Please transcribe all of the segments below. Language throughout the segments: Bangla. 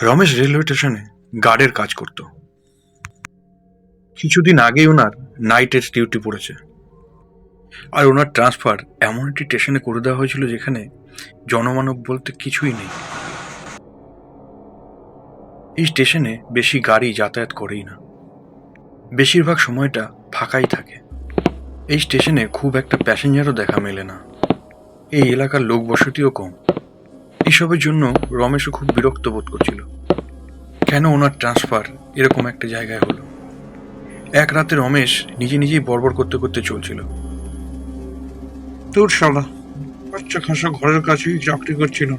রমেশ রেলওয়ে স্টেশনে গার্ডের কাজ করত। কিছুদিন আগেই ওনার নাইটের ডিউটি পড়েছে। আর ওনার ট্রান্সফার এমন একটি স্টেশনে করে দেওয়া হয়েছিল যেখানে জনমানব বলতে কিছুই নেই। এই স্টেশনে বেশি গাড়ি যাতায়াত করেই না। বেশিরভাগ সময়টা ফাঁকাই থাকে। এই স্টেশনে খুব একটা প্যাসেঞ্জারও দেখা মেলে না। এই এলাকার লোক বসতিও কম। এসবের জন্য রমেশও খুব বিরক্ত বোধ করছিল। কেন ওনার ট্রান্সফার এরকম একটা জায়গায় হলো? এক রাতে রমেশ নিজে নিজেই বড়বড় করতে করতে চলছিল। তোর শালা বাচ্চা খাসা ঘরের কাছেই চাকরি করছিল।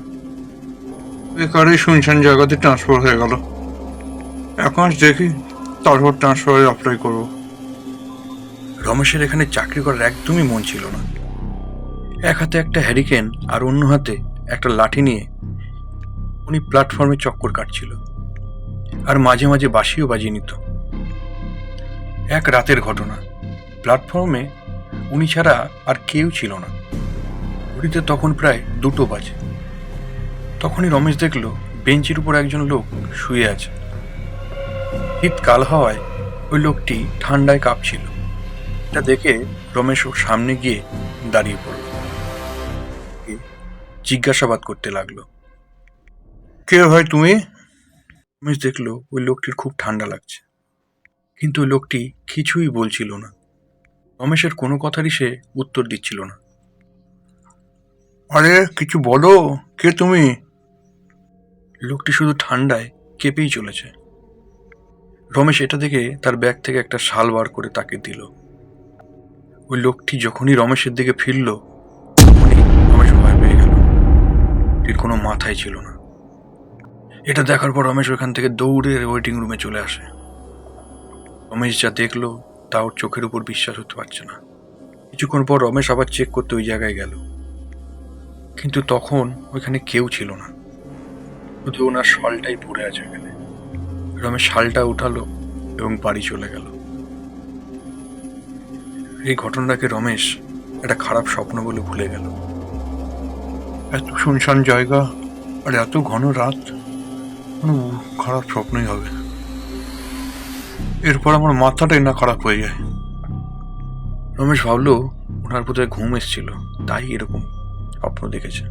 বেকারই শুনছেন জায়গাতে ট্রান্সফার হয়ে গেল। এখন দেখি তারপর ট্রান্সফারে অ্যাপ্লাই করব। রমেশের এখানে চাকরি করার একদমই মন ছিল না। এক হাতে একটা হ্যারিকেন আর অন্য হাতে একটা লাঠি নিয়ে উনি প্ল্যাটফর্মে চক্কর কাটছিল আর মাঝে মাঝে বাঁশিও বাজিয়ে নিত। এক রাতের ঘটনা। প্ল্যাটফর্মে উনি ছাড়া আর কেউ ছিল না। ঘড়িতে তখন প্রায় দুটো বাজে। তখনই রমেশ দেখল বেঞ্চের উপর একজন লোক শুয়ে আছে। শীতকাল হওয়ায় ওই লোকটি ঠান্ডায় কাঁপছিল। এটা দেখে রমেশ ওর সামনে গিয়ে দাঁড়িয়ে পড়ল। জিজ্ঞাসাবাদ করতে লাগল। কে ভাই তুমি? রমেশ দেখল, ওই লোকটির খুব ঠান্ডা লাগছে। কিন্তু ওই লোকটি কিছুই বলছিল না। রমেশের কোনো কথারই সে উত্তর দিচ্ছিল না। আরে, কিছু বলো, কে তুমি? লোকটি শুধু ঠান্ডায় কেঁপেই চলেছে। রমেশ এটা দেখে তার ব্যাগ থেকে একটা শাল বার করে তাকে দিল। ওই লোকটি যখনই রমেশের দিকে ফিরল এর কোনো মাথায় ছিল না। এটা দেখার পর রমেশ ওখান থেকে দৌড়ে ওয়েটিং রুমে চলে আসে। রমেশ যা দেখল, তা ওর চোখের উপর বিশ্বাস হতে পারছে না। কিছুক্ষণ পর রমেশ আবার চেক করতে ওই জায়গায় গেল। কিন্তু তখন ওইখানে কেউ ছিল না। শুধু ওনার শালটাই পড়ে আছে এখানে। রমেশ শালটা উঠালো এবং বাড়ি চলে গেল। এই ঘটনাটাকে রমেশ একটা খারাপ স্বপ্ন বলে ভুলে গেল। এত শুনশান জায়গা আর এত ঘন রাত। কোনো খারাপ স্বপ্নই হবে। এরপর আমার মাথাটাই না খারাপ হয়ে যায়। রমেশ ভাবলো, ওনার বোধহয় ঘুম এসেছিল, তাই এরকম স্বপ্ন দেখেছে।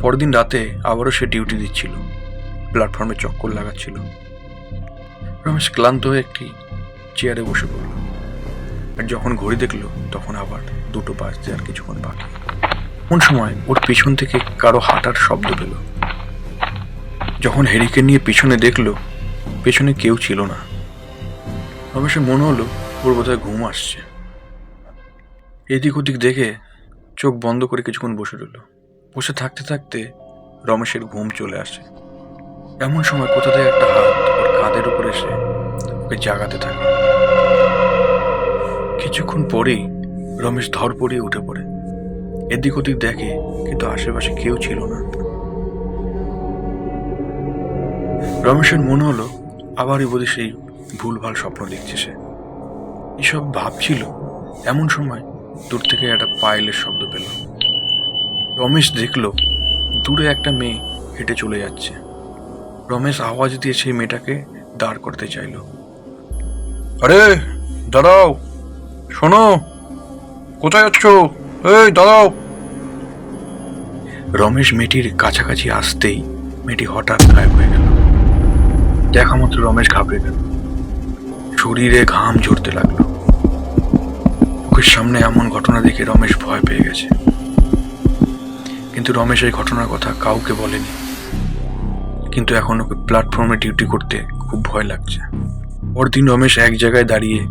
পরদিন রাতে আবারও সে ডিউটি দিচ্ছিল, প্ল্যাটফর্মে চক্কর লাগাচ্ছিল। রমেশ ক্লান্ত হয়ে একটি চেয়ারে বসে পড়ল। আর যখন ঘড়ি দেখল, তখন আবার দুটো বাজতে আর কিছুক্ষণ বাকি। কোন সময় ওর পিছন থেকে কারও হাঁটার শব্দ পেল। যখন হেরিকে নিয়ে পিছনে দেখল, পেছনে কেউ ছিল না। রমেশের মনে হলো ওর বোধহয় ঘুম আসছে। এদিক ওদিক দেখে চোখ বন্ধ করে কিছুক্ষণ বসে রইল। বসে থাকতে থাকতে রমেশের ঘুম চলে আসে। এমন সময় কোথা থেকে একটা হাত ওর কাঁধের উপর এসে ওকে জাগাতে থাকে। কিছুক্ষণ পরেই রমেশ ধর পড়িয়ে উঠে পড়ে। এদিক ওদিক দেখে, কিন্তু আশেপাশে কেউ ছিল না। রমেশের মনে হলো, আবারই বোধ সেই ভুলভাল স্বপ্ন দেখছে সে। এসব ভাবছিল, এমন সময় দূর থেকে একটা পায়েলের শব্দ পেল। রমেশ দেখল, দূরে একটা মেয়ে হেঁটে চলে যাচ্ছে। রমেশ আওয়াজ দিয়ে সেই মেয়েটাকে দাঁড় করতে চাইল। আরে, দাঁড়াও, শোনো, কোথায় যাচ্ছ এই, দাঁড়াও। রমেশ মেয়েটির কাছাকাছি আসতেই মেয়েটি হঠাৎ গায়েব হয়ে গেল। দেখা মাত্র রমেশ ঘাবড়ে গেল। শরীরে ঘাম ঝরতে লাগল। ওকে সামনে এমন ঘটনা দেখে রমেশ ভয় পেয়ে গেছে। কিন্তু রমেশ এই ঘটনার কথা কাউকে বলেনি। কিন্তু এখন ওকে প্ল্যাটফর্মে ডিউটি করতে খুব ভয় লাগছে। পরদিন রমেশ এক জায়গায় দাঁড়িয়ে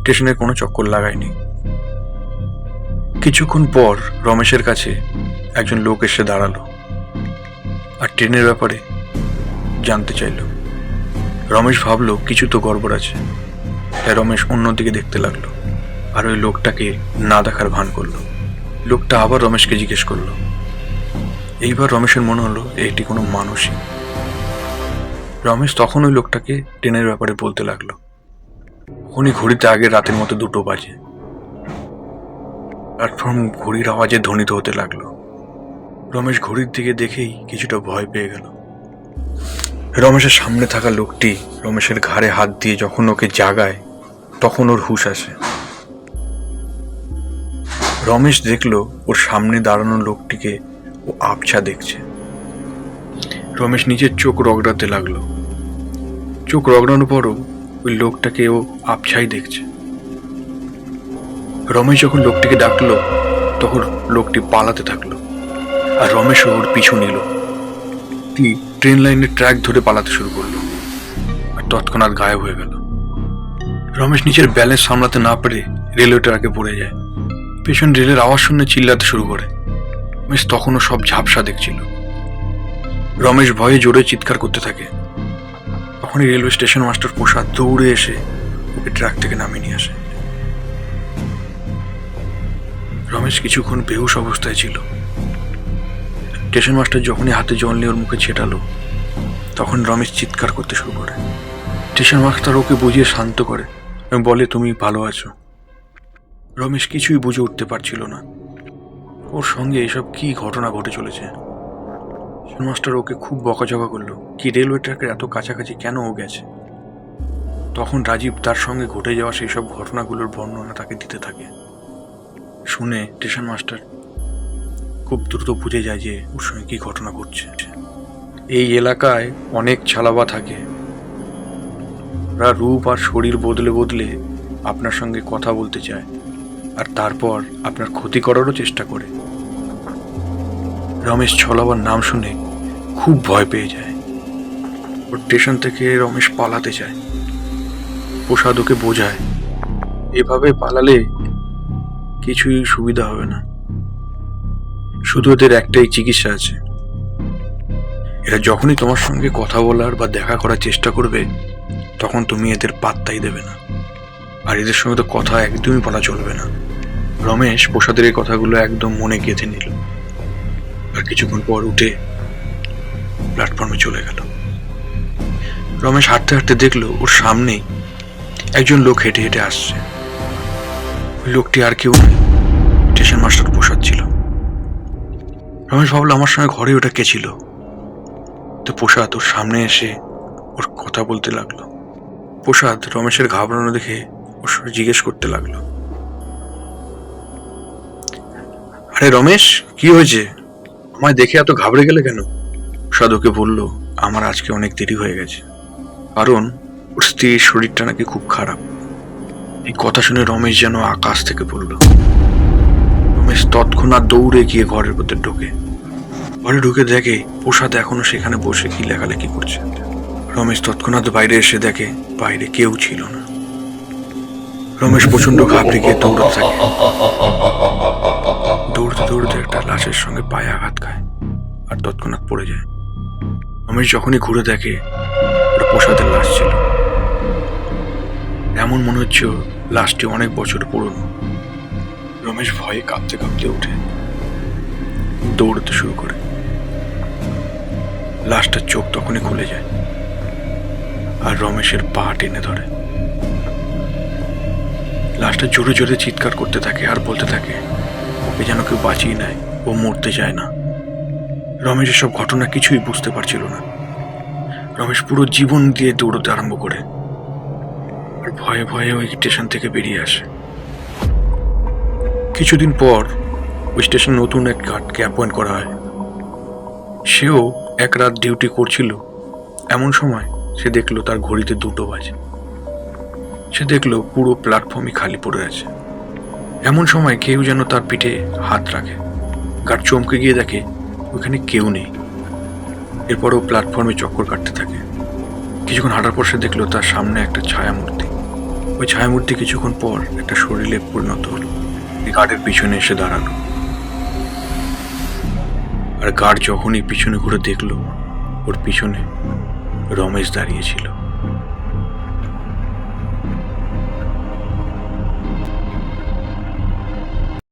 স্টেশনের কোনো চক্কর লাগায়নি। কিছুক্ষণ পর রমেশের কাছে একজন লোক এসে দাঁড়াল আর ট্রেনের ব্যাপারে জানতে চাইলো। রমেশ ভাবলো, কিছু তো গড়বড় আছে। তাই রমেশ অন্যদিকে দেখতে লাগল আর ওই লোকটাকে না দেখার ভান করল। লোকটা আবার রমেশকে জিজ্ঞেস করল, এইবার রমেশের মনে হলো এটি কোনো মানুষই? রমেশ তখন ওই লোকটাকে ট্রেনের ব্যাপারে বলতে লাগল, উনি ঘড়িতে আগের রাতের মতো দুটো বাজে। প্ল্যাটফর্ম ঘড়ির আওয়াজে ধ্বনিত হতে লাগল। রমেশ ঘড়ির দিকে দেখেই কিছুটা ভয় পেয়ে গেল। রমেশের সামনে থাকা লোকটি রমেশের ঘাড়ে হাত দিয়ে যখন ওকে জাগায়, তখন ওর হুশ আসে। রমেশ দেখল ওর সামনে দাঁড়ানো লোকটিকে ও আবছা দেখছে। রমেশ নিজের চোখ রগড়াতে লাগল। চোখ রগড়ানোর পরও ওই লোকটাকে ও আবছাই দেখছে। রমেশ যখন লোকটিকে ডাকলো, তখন লোকটি পালাতে থাকল। আর রমেশও ওর পিছু নিল। ট্রেন লাইনের ট্র্যাক ধরে পালাতে শুরু করল। আর তৎক্ষণাৎ গায়েব হয়ে গেল। রমেশ নিজের ব্যালেন্স সামলাতে না পেরে রেলওয়ে ট্র্যাকে পড়ে যায়। পেছন রেলের আওয়াজ শুনে চিল্লাতে শুরু করে। রমেশ তখনও সব ঝাপসা দেখছিল। রমেশ ভয়ে জোরে চিৎকার করতে থাকে। তখনই রেলওয়ে স্টেশন মাস্টার প্রসাদ দৌড়ে এসে ওকে ট্র্যাক থেকে নামিয়ে নিয়ে আসে। রমেশ কিছুক্ষণ বেহুশ অবস্থায় ছিল। স্টেশন মাস্টার যখনই হাতে জল নিয়ে ওর মুখে ছেটালো, তখন রমেশ চিৎকার করতে শুরু করে। স্টেশন মাস্টার ওকে বুঝিয়ে শান্ত করে এবং বলে, তুমি ভালো আছো? রমেশ কিছুই বুঝে উঠতে পারছিল না। ওর সঙ্গে এসব কি ঘটনা ঘটে চলেছে? স্টেশন মাস্টার ওকে খুব বকাঝকা করল, কি রেলওয়ে ট্র্যাকের এত কাছাকাছি কেন ও গেছে? তখন রাজীব তার সঙ্গে ঘটে যাওয়া সেই সব ঘটনাগুলোর বর্ণনা তাকে দিতে থাকে। শুনে স্টেশন মাস্টার খুব দ্রুত বুঝে যায় যে ওর সঙ্গে কি ঘটনা ঘটছে। এই এলাকায় অনেক ছালাবা থাকে। ওরা রূপ আর শরীর বদলে বদলে আপনার সঙ্গে কথা বলতে চায় আর তারপর আপনার ক্ষতি করারও চেষ্টা করে। রমেশ ছলাবার নাম শুনে খুব ভয় পেয়ে যায়। ওর স্টেশন থেকে রমেশ পালাতে চায়। প্রসাদ ওকে বোঝায়, এভাবে পালালে কিছুই সুবিধা হবে না। শুধু ওদের একটাই চিকিৎসা আছে। এরা যখনই তোমার সঙ্গে কথা বলার বা দেখা করার চেষ্টা করবে, তখন তুমি এদের পাত্তাই দেবে না। আর এদের সঙ্গে তো কথা একদমই বলা চলবে না। রমেশ প্রসাদের এই কথাগুলো একদম মনে গেঁথে নিল। আর কিছুক্ষণ পর উঠে প্ল্যাটফর্মে চলে গেল। রমেশ হাঁটতে হাঁটতে দেখল, ওর সামনেই একজন লোক হেঁটে হেঁটে আসছে। ওই লোকটি আর কেউ স্টেশন মাস্টার প্রসাদ ছিল। রমেশ ভাবলো আমার সঙ্গে ঘরে ওটা কে ছিল? তো প্রসাদ ওর সামনে এসে ওর কথা বলতে লাগল। প্রসাদ রমেশের ঘাবড়ানো দেখে ওর সঙ্গে জিজ্ঞেস করতে লাগল। আরে রমেশ, কি হয়েছে? আমায় দেখে এত ঘাবড়ে গেলে কেন? ওকে বলল, আমার আজকে অনেক দেরি হয়ে গেছে। কারণ ওর স্ত্রীর শরীরটা নাকি খুব খারাপ। এই কথা শুনে রমেশ যেন আকাশ থেকে পড়ল। রমেশ তৎক্ষণাৎ দৌড়ে গিয়ে ঘরের ভেতর ঢোকে। ঘরে ঢুকে দেখে প্রসাদ এখনও সেখানে বসে কি লেখালেখি করছে। রমেশ তৎক্ষণাৎ বাইরে এসে দেখে বাইরে কেউ ছিল না। রমেশ প্রচণ্ড ঘাবড়ে গিয়ে দৌড়তে থাকে। দৌড়তে দৌড়তে একটা লাশের সঙ্গে পায়ে আঘাত খায় আর তৎক্ষণাৎ পড়ে যায়। রমেশ যখনই ঘুরে দেখে, ওটা প্রসাদের লাশ ছিল। এমন মনে হচ্ছে লাশটি অনেক বছর পুরনো। রমেশ ভয়ে কাঁপতে কাঁপতে উঠে দৌড়তে শুরু করে। লাশটার চোখ তখনই খুলে যায় আর রমেশের পা টেনে ধরে। লাশটা জোরে জোরে চিৎকার করতে থাকে আর বলতে থাকে ওকে যেন কেউ বাঁচিয়ে নেয়, ও মরতে চায় না। রমেশ এসব ঘটনা কিছুই বুঝতে পারছিল না। রমেশ পুরো জীবন দিয়ে দৌড়তে আরম্ভ করে। আর ভয়ে ভয়ে ওই স্টেশন থেকে বেরিয়ে আসে। কিছুদিন পর ওই স্টেশন নতুন এক গার্ডকে অ্যাপয়েন্ট করা হয়। সেও এক রাত ডিউটি করছিল। এমন সময় সে দেখল তার ঘড়িতে দুটো বাজে। সে দেখল পুরো প্ল্যাটফর্মই খালি পড়ে আছে। এমন সময় কেউ যেন তার পিঠে হাত রাখে। গার্ড চমকে গিয়ে দেখে ওখানে কেউ নেই। এরপর ও প্ল্যাটফর্মে চক্কর কাটতে থাকে। কিছুক্ষণ হাঁটার পর সে দেখল তার সামনে একটা ছায়ামূর্তি। ওই ছায়ামূর্তি কিছুক্ষণ পর একটা শরীরে পরিণত হলো। গার্ডের পিছনে এসে দাঁড়ানো আর গার্ড যখনই পিছনে ঘুরে দেখল ওর পিছনে রমেশ দাঁড়িয়েছিল